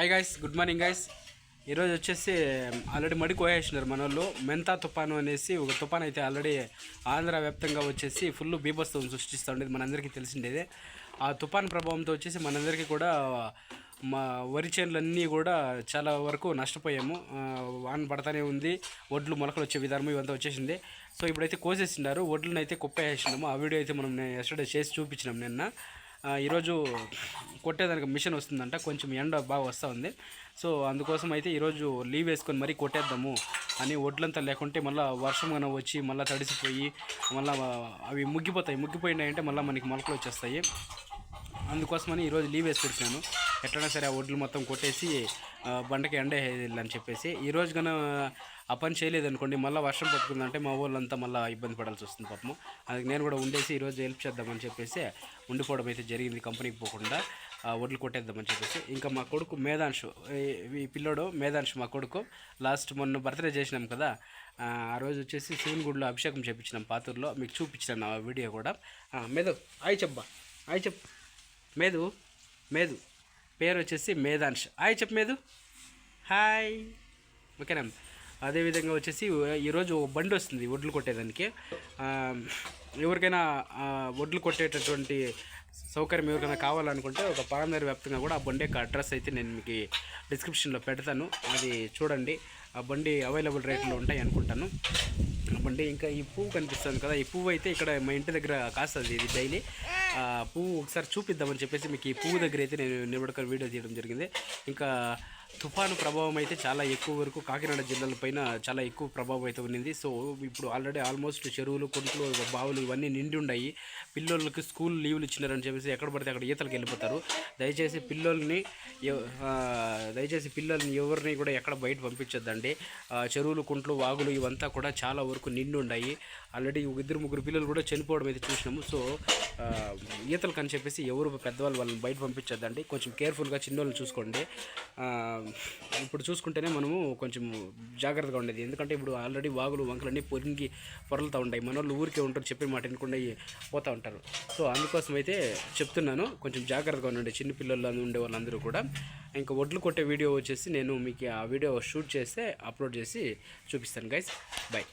Hi guys good morning guys ఈరోజు వచ్చేసి um, already మడి కోయేసినారు మన వాళ్ళు. మెంతా తుఫాను అనేసి ఒక తుఫాన్ అయితే ఆల్రెడీ ఆంధ్ర వ్యాప్తంగా వచ్చేసి ఫుల్ బీభత్సవం సృష్టిస్తూ ఉండేది మనందరికీ తెలిసిండేదే. ఆ తుఫాన్ ప్రభావంతో వచ్చేసి మనందరికీ కూడా మా వరి చేనులన్నీ కూడా చాలా వరకు నష్టపోయాము. వాన పడతానే ఉంది. వడ్లు మొలకలు వచ్చే విధానం ఇవంతా వచ్చేసింది. సో ఇప్పుడైతే కోసేసినారు. వడ్లను అయితే కుప్పేసినాము ఆ వీడియో అయితే మనం ఎస్టర్డే చేసి చూపించినాం నిన్న. ఈరోజు కొట్టేదానికి మిషన్ వస్తుందంట కొంచెం ఎండ బాగా వస్తూ ఉంది. సో అందుకోసం అయితే ఈరోజు లీవ్ వేసుకొని మరీ కొట్టేద్దాము అని ఒడ్లంతా లేకుంటే మళ్ళీ వర్షం కన్నా వచ్చి మళ్ళీ తడిసిపోయి మళ్ళీ అవి ముగ్గిపోతాయి. ముగ్గిపోయినాయంటే మళ్ళీ మనకి మొలకలు వచ్చేస్తాయి. అందుకోసమని ఈరోజు లీవ్ వేసి పెడుతున్నాను. ఎట్లయినా సరే ఆ ఒడ్లు మొత్తం కొట్టేసి బండకి ఎండ వేయాలని చెప్పేసి. ఈరోజు కన్నా ఆ పని చేయలేదనుకోండి మళ్ళీ వర్షం పట్టుకుందంటే మా వాళ్ళంతా మళ్ళీ ఇబ్బంది పడాల్సి వస్తుంది పాపము. అందుకు నేను కూడా ఉండేసి ఈరోజు హెల్ప్ చేద్దామని చెప్పేసి ఉండిపోవడం అయితే జరిగింది కంపెనీకి పోకుండా వడ్లు కొట్టేద్దామని చెప్పేసి. ఇంకా మా కొడుకు మేధాంశు ఈ- పిల్లోడు మేధాంశు మా కొడుకు లాస్ట్ మొన్న బర్త్డే చేసినాం కదా ఆ రోజు వచ్చేసి శివునిగుడిలో అభిషేకం చేపించినాం పాతూరులో. మీకు చూపించాను ఆ వీడియో కూడా. మేధు మేధవ్ చెప్పా హాయ్ చెప్పు. మేధు మేధు. పేరు వచ్చేసి మేధాంశ్. హాయ్ చెప్పు మేధు. హాయ్. ఓకేనా? అదేవిధంగా వచ్చేసి ఈరోజు బండి వస్తుంది ఒడ్లు కొట్టేదానికి. ఎవరికైనా ఒడ్లు కొట్టేటటువంటి సౌకర్యం ఎవరికైనా కావాలనుకుంటే ఒక పారందరి వ్యాప్తంగా కూడా ఆ బండి యొక్క అడ్రస్ అయితే నేను మీకు డిస్క్రిప్షన్లో పెడతాను. అది చూడండి. ఆ బండి అవైలబుల్ రేట్లో ఉంటాయి అనుకుంటాను. ఆ బండి ఇంకా ఈ పువ్వు కనిపిస్తుంది కదా ఈ పువ్వు అయితే ఇక్కడ మా ఇంటి దగ్గర కాస్తుంది ఇది డైలీ. ఆ పువ్వు ఒకసారి చూపిద్దామని చెప్పేసి మీకు ఈ పువ్వు దగ్గర అయితే నేను నిలబడక వీడియో తీయడం జరిగింది. ఇంకా తుఫాను ప్రభావం అయితే చాలా ఎక్కువ వరకు కాకినాడ జిల్లాల పైన చాలా ఎక్కువ ప్రభావం అయితే ఉన్నింది. సో ఇప్పుడు ఆల్రెడీ ఆల్మోస్ట్ చెరువులు కుంటలు బావులు ఇవన్నీ నిండి ఉన్నాయి పిల్లలకి స్కూల్ లీవ్లు ఇచ్చినారని చెప్పేసి ఎక్కడ పడితే అక్కడ ఈతలకు వెళ్ళిపోతారు. దయచేసి పిల్లల్ని దయచేసి పిల్లల్ని ఎవరిని కూడా ఎక్కడ బయట పంపించొద్దండి. చెరువులు కుంట్లు వాగులు ఇవంతా కూడా చాలా వరకు నిండి ఉన్నాయి ఆల్రెడీ ఇద్దరు ముగ్గురు పిల్లలు కూడా చనిపోవడం అయితే చూసినాము. సో ఈతలకు అని చెప్పేసి ఎవరు పెద్దవాళ్ళు వాళ్ళని బయట పంపించొద్దండి. కొంచెం కేర్ఫుల్గా చిన్నోళ్ళని చూసుకోండి. ఇప్పుడు చూసుకుంటేనే మనము కొంచెం జాగ్రత్తగా ఉండేది. ఎందుకంటే ఇప్పుడు ఆల్రెడీ వాగులు వంకలన్నీ పొరిగి పొరలుతూ ఉంటాయి. మన వాళ్ళు ఊరికే ఉంటారు చెప్పిన మాట వినకుండా పోతూ ఉంటారు. సో అందుకోసం అయితే చెప్తున్నాను. కొంచెం జాగ్రత్తగా ఉండండి. చిన్నపిల్లలు ఉండే వాళ్ళందరూ కూడా. ఇంకా ఒడ్లు కొట్టే వీడియో వచ్చేసి నేను మీకు ఆ వీడియో షూట్ చేస్తే అప్లోడ్ చేసి చూపిస్తాను. Guys bye